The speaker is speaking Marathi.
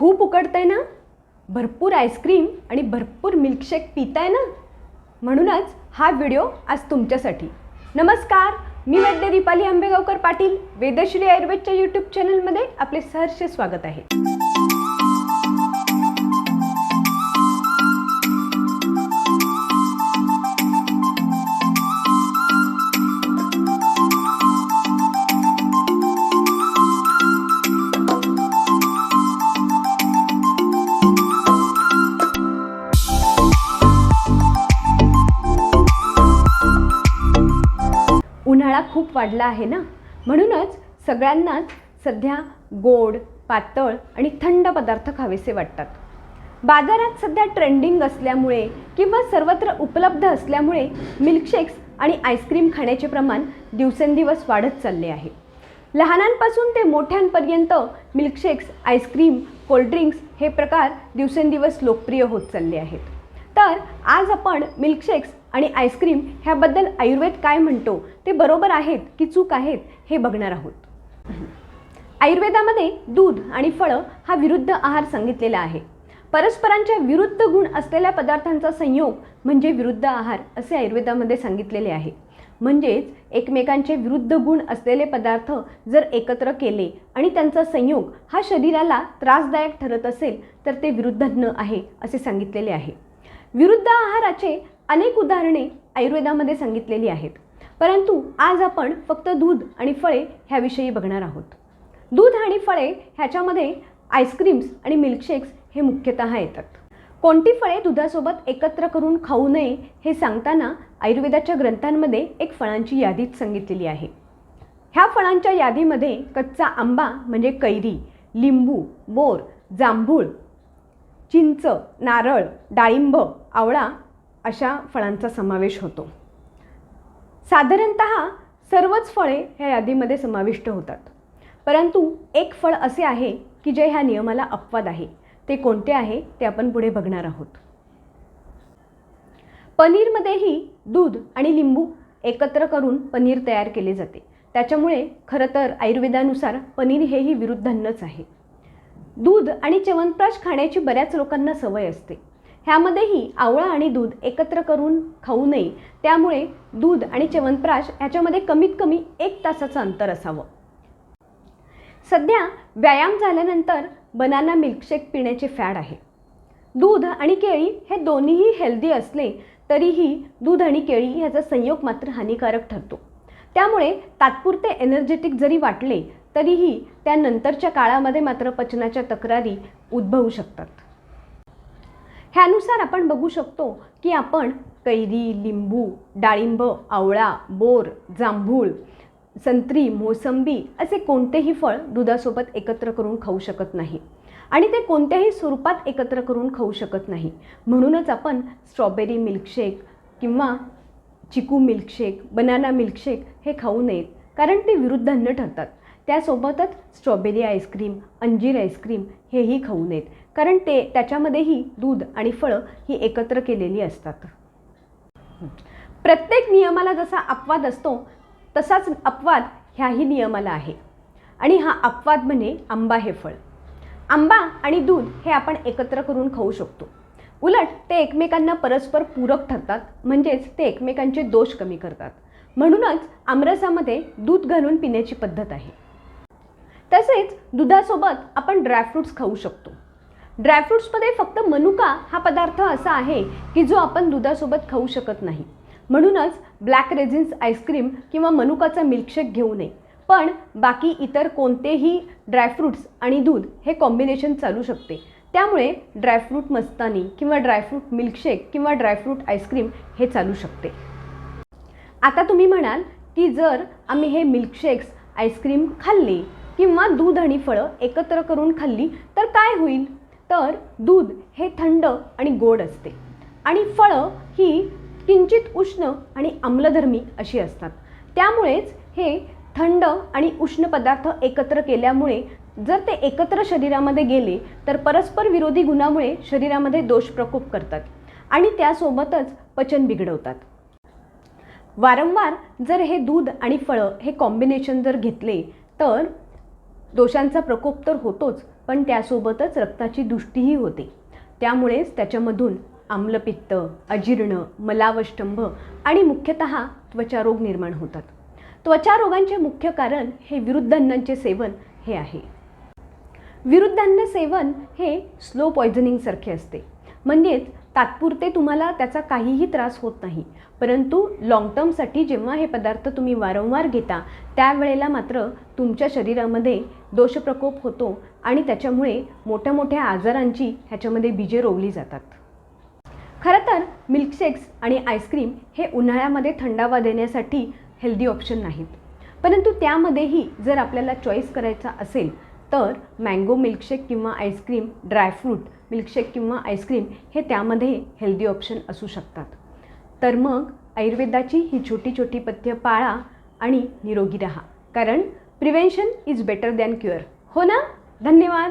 खूप उकडतंय ना? भरपूर आईस्क्रीम आणि भरपूर मिल्कशेक पिताय ना? म्हणूनच हा व्हिडिओ आज तुमच्यासाठी. नमस्कार मी वैद्य दीपाली आंबेगावकर पाटील वेदश्री आयुर्वेदच्या यूट्यूब चॅनलमध्ये आपले सहर्ष स्वागत आहे. खूप वाढला आहे ना? म्हणूनच सगळ्यांनाच सध्या गोड पातळ आणि थंड पदार्थ खावेसे वाटतात. बाजारात सध्या ट्रेंडिंग असल्यामुळे किंवा सर्वत्र उपलब्ध असल्यामुळे मिल्कशेक्स आणि आईस्क्रीम खाण्याचे प्रमाण दिवसेंदिवस वाढत चालले आहे. लहानांपासून ते मोठ्यांपर्यंत मिल्कशेक्स आईस्क्रीम कोल्ड्रिंक्स हे प्रकार दिवसेंदिवस लोकप्रिय होत चालले आहेत. तर आज आपण मिल्कशेक्स आणि आईस्क्रीम ह्याबद्दल आयुर्वेद काय म्हणतो ते बरोबर आहेत की चूक आहेत हे बघणार आहोत. आयुर्वेदामध्ये दूध आणि फळं हा विरुद्ध आहार सांगितलेला आहे. परस्परांच्या विरुद्ध गुण असलेल्या पदार्थांचा संयोग म्हणजे विरुद्ध आहार असे आयुर्वेदामध्ये सांगितलेले आहे. म्हणजेच एकमेकांचे विरुद्ध गुण असलेले पदार्थ जर एकत्र केले आणि त्यांचा संयोग हा शरीराला त्रासदायक ठरत असेल तर ते विरुद्धान्न आहे असे सांगितलेले आहे. विरुद्ध आहाराचे अनेक उदाहरणे आयुर्वेदामध्ये सांगितलेली आहेत. परंतु आज आपण फक्त दूध आणि फळे ह्याविषयी बघणार आहोत. दूध आणि फळे ह्याच्यामध्ये आईस्क्रीम्स आणि मिल्कशेक्स हे मुख्यतः येतात. कोणती फळे दुधासोबत एकत्र करून खाऊ नये हे सांगताना आयुर्वेदाच्या ग्रंथांमध्ये एक फळांची यादीच सांगितलेली आहे. ह्या फळांच्या यादीमध्ये कच्चा आंबा म्हणजे कैरी लिंबू बोर जांभूळ चिंच नारळ डाळिंब आवळा अशा फळांचा समावेश होतो. साधारणत सर्वच फळे ह्या यादीमध्ये समाविष्ट होतात. परंतु एक फळ असे आहे की जे ह्या नियमाला अपवाद आहे. ते कोणते आहे ते आपण पुढे बघणार आहोत. पनीरमध्येही दूध आणि लिंबू एकत्र करून पनीर तयार केले जाते. त्याच्यामुळे खरं तर आयुर्वेदानुसार पनीर हेही विरुद्धान्नच आहे. दूध आणि च्यवनप्राश खाण्याची बऱ्याच लोकांना सवय असते. ह्यामध्येही आवळा आणि दूध एकत्र करून खाऊ नये. त्यामुळे दूध आणि च्यवनप्राश ह्याच्यामध्ये कमीत कमी एक तासाचं अंतर असावं. सध्या व्यायाम झाल्यानंतर बनाना मिल्कशेक पिण्याचे फॅड आहे. दूध आणि केळी हे दोन्हीही हेल्दी असले तरीही दूध आणि केळी ह्याचा संयोग मात्र हानिकारक ठरतो. त्यामुळे तात्पुरते एनर्जेटिक जरी वाटले तरीही त्यानंतरच्या काळामध्ये मात्र पचनाच्या तक्रारी उद्भवू शकतात. ह्यानुसार आपण बघू शकतो की आपण कैरी लिंबू डाळिंब आवळा बोर जांभूळ संत्री मोसंबी असे कोणतेही फळ दुधासोबत एकत्र करून खाऊ शकत नाही. आणि ते कोणत्याही स्वरूपात एकत्र करून खाऊ शकत नाही. म्हणूनच आपण स्ट्रॉबेरी मिल्कशेक किंवा चिकू मिल्कशेक बनाना मिल्कशेक हे खाऊ नयेत कारण ते विरुद्धान्न ठरतात. त्यासोबतच स्ट्रॉबेरी आईस्क्रीम अंजीर आईस्क्रीम हेही खाऊ नयेत. कारण ते त्याच्यामध्येही दूध आणि फळं ही एकत्र केलेली असतात. प्रत्येक नियमाला जसा अपवाद असतो तसाच अपवाद ह्याही नियमाला आहे. आणि हा अपवाद म्हणजे आंबा हे फळ. आंबा आणि दूध हे आपण एकत्र करून खाऊ शकतो. उलट ते एकमेकांना परस्पर पूरक ठरतात म्हणजेच ते एकमेकांचे दोष कमी करतात. म्हणूनच आमरसामध्ये दूध घालून पिण्याची पद्धत आहे. तसेच दुधासोबत आपण ड्रायफ्रूट्स खाऊ शकतो. ड्रायफ्रूट्समध्ये फक्त मनुका हा पदार्थ असा आहे की जो आपण दुधासोबत खाऊ शकत नाही. म्हणूनच ब्लॅक रेझिन्स आईस्क्रीम किंवा मनुकाचा मिल्कशेक घेऊ नये. पण बाकी इतर कोणतेही ड्रायफ्रूट्स आणि दूध हे कॉम्बिनेशन चालू शकते. त्यामुळे ड्रायफ्रूट मस्तानी किंवा ड्रायफ्रूट मिल्कशेक किंवा ड्रायफ्रूट आईस्क्रीम हे चालू शकते. आता तुम्ही म्हणाल की जर आम्ही हे मिल्कशेक्स आईस्क्रीम खाल्ली किंवा दूध आणि फळं एकत्र करून खाल्ली तर काय होईल? तर दूध हे थंड आणि गोड असते. आणि फळं ही किंचित उष्ण आणि आम्लधर्मी अशी असतात. त्यामुळेच हे थंड आणि उष्ण पदार्थ एकत्र केल्यामुळे जर ते एकत्र शरीरामध्ये गेले तर परस्पर विरोधी गुणामुळे शरीरामध्ये दोष प्रकोप करतात आणि त्यासोबतच पचन बिघडवतात. वारंवार जर हे दूध आणि फळं हे कॉम्बिनेशन जर घेतले तर दोषांचा प्रकोप तर होतोच पण त्यासोबतच रक्ताची दुष्टीही होते. त्यामुळेच त्याच्यामधून आम्लपित्त अजीर्ण मलावष्टंभ आणि मुख्यतः त्वचारोग निर्माण होतात. त्वचारोगांचे मुख्य कारण हे विरुद्ध अन्नांचे सेवन हे आहे. विरुद्धान्न सेवन हे स्लो पॉयझनिंगसारखे असते. म्हणजेच तात्पुरते तुम्हाला त्याचा काहीही त्रास होत नाही. परंतु लॉंग टर्मसाठी जेव्हा हे पदार्थ तुम्ही वारंवार घेता त्यावेळेला मात्र तुमच्या शरीरामध्ये दोषप्रकोप होतो आणि त्याच्यामुळे मोठ्या मोठ्या आजारांची ह्याच्यामध्ये बीजे रोवली जातात. खरं तर मिल्कशेक्स आणि आईस्क्रीम हे उन्हाळ्यामध्ये थंडावा देण्यासाठी हेल्दी ऑप्शन नाहीत. परंतु त्यामध्येही जर आपल्याला चॉईस करायचा असेल तर मँगो मिल्कशेक किंवा ice cream dry fruit milkshake किंवा आईस्क्रीम हे त्यामध्ये हेल्दी ऑप्शन असू शकतात. तर मग आयुर्वेदाची ही छोटी छोटी पथ्य पाळा आणि निरोगी राहा. कारण prevention is better than cure हो ना? धन्यवाद.